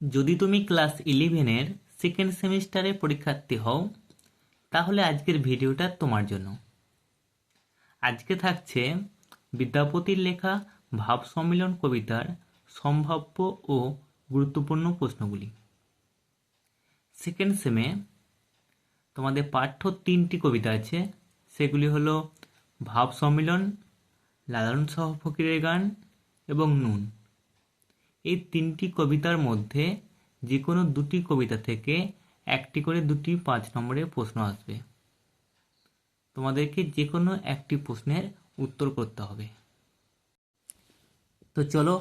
যদি তুমি ক্লাস ইলেভেনের সেকেন্ড সেমিস্টারে পরীক্ষার্থী হও, তাহলে আজকের ভিডিওটা তোমার জন্য। আজকে থাকছে বিদ্যাপতির লেখা ভাব সম্মিলন কবিতার সম্ভাব্য ও গুরুত্বপূর্ণ প্রশ্নগুলি। সেকেন্ড সেমে তোমাদের পাঠ্য তিনটি কবিতা আছে। সেগুলি হলো ভাব সম্মিলন, লালন সহ ফকিরের গান এবং নুন। এই তিনটি কবিতার মধ্যে যে কোনো দুটি কবিতা থেকে একটি করে দুটি পাঁচ নম্বরের প্রশ্ন আসবে। তোমাদেরকে যে কোনো একটি প্রশ্নের উত্তর করতে হবে। তো চলো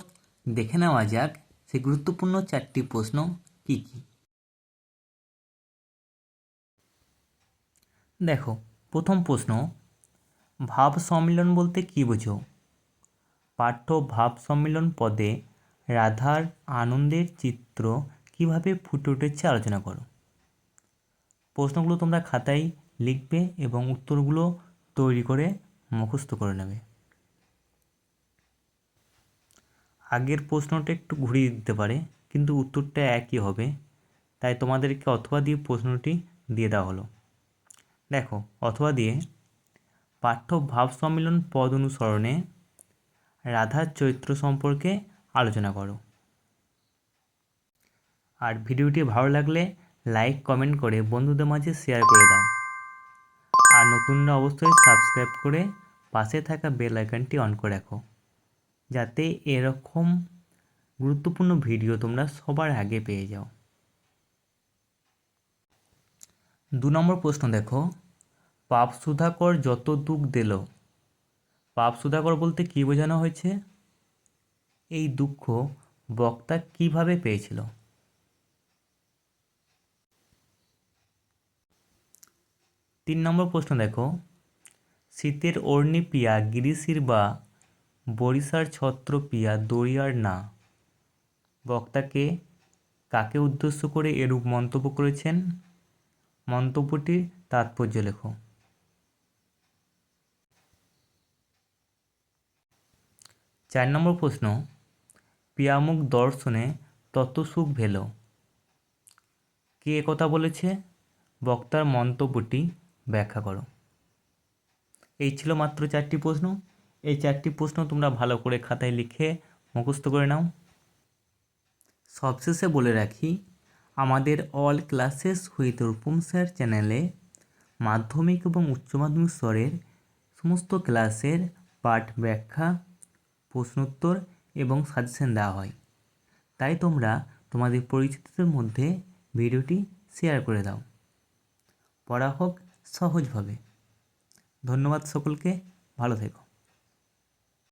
দেখে নেওয়া যাক সেই গুরুত্বপূর্ণ চারটি প্রশ্ন কি কি। দেখো, প্রথম প্রশ্ন, ভাব সম্মিলন বলতে কী বোঝো? পাঠ্য ভাব সম্মিলন পদে রাধার আনন্দের চিত্র কীভাবে ফুটে উঠেছে আলোচনা করো। প্রশ্নগুলো তোমরা খাতায় লিখবে এবং উত্তরগুলো তৈরি করে মুখস্থ করে নেবে। আগের প্রশ্নটা একটু ঘুরিয়ে দিতে পারে, কিন্তু উত্তরটা একই হবে। তাই তোমাদেরকে অথবা দিয়ে প্রশ্নটি দিয়ে দেওয়া হলো। দেখো, অথবা দিয়ে পাঠ্য ভাব সম্মিলন পদ অনুসরণে রাধার চরিত্র সম্পর্কে আলোচনা করো। আর ভিডিওটি ভালো লাগলে লাইক কমেন্ট করে বন্ধুদের মাঝে শেয়ার করে দাও। আর নতুনরা অবশ্যই সাবস্ক্রাইব করে পাশে থাকা বেল আইকনটি অন করে রাখো। যাতে এরকম গুরুত্বপূর্ণ ভিডিও তোমরা সবার আগে পেয়ে যাও। দু নম্বর প্রশ্ন দেখো পাপ সুধাকর যত দুঃখ দিল। পাপ সুধাকর বলতে কী বোঝানো হয়েছে? এই দুঃখ বক্তা কীভাবে পেয়েছিল? তিন নম্বর প্রশ্ন দেখো। শীতের অর্ণি পিয়া, গিরিশির বা বরিশার ছত্র পিয়া, দরিয়ার না। বক্তাকে কাকে উদ্দেশ্য করে এরূপ মন্তব্য করেছেন? মন্তব্যটির তাৎপর্য লেখো। চার নম্বর প্রশ্ন পিয়ামুখ দর্শনে তত সুখ ভেল। কে কথা বলেছে? বক্তার মন্তব্যটি ব্যাখ্যা করো। এই ছিল মাত্র চারটি প্রশ্ন। এই চারটি প্রশ্ন তোমরা ভালো করে খাতায় লিখে মুখস্থ করে নাও। সবশেষে বলে রাখি, আমাদের all classes with Rupam sir চ্যানেলে মাধ্যমিক এবং উচ্চ মাধ্যমিক স্তরের সমস্ত ক্লাসের পাঠ ব্যাখ্যা, প্রশ্নোত্তর এবং সাজেশন দেওয়া হয়। তাই তোমরা তোমাদের পরিচিতদের মধ্যে ভিডিওটি শেয়ার করে দাও। পড়া হোক সহজভাবে। ধন্যবাদ সকলকে, ভালো থেকো।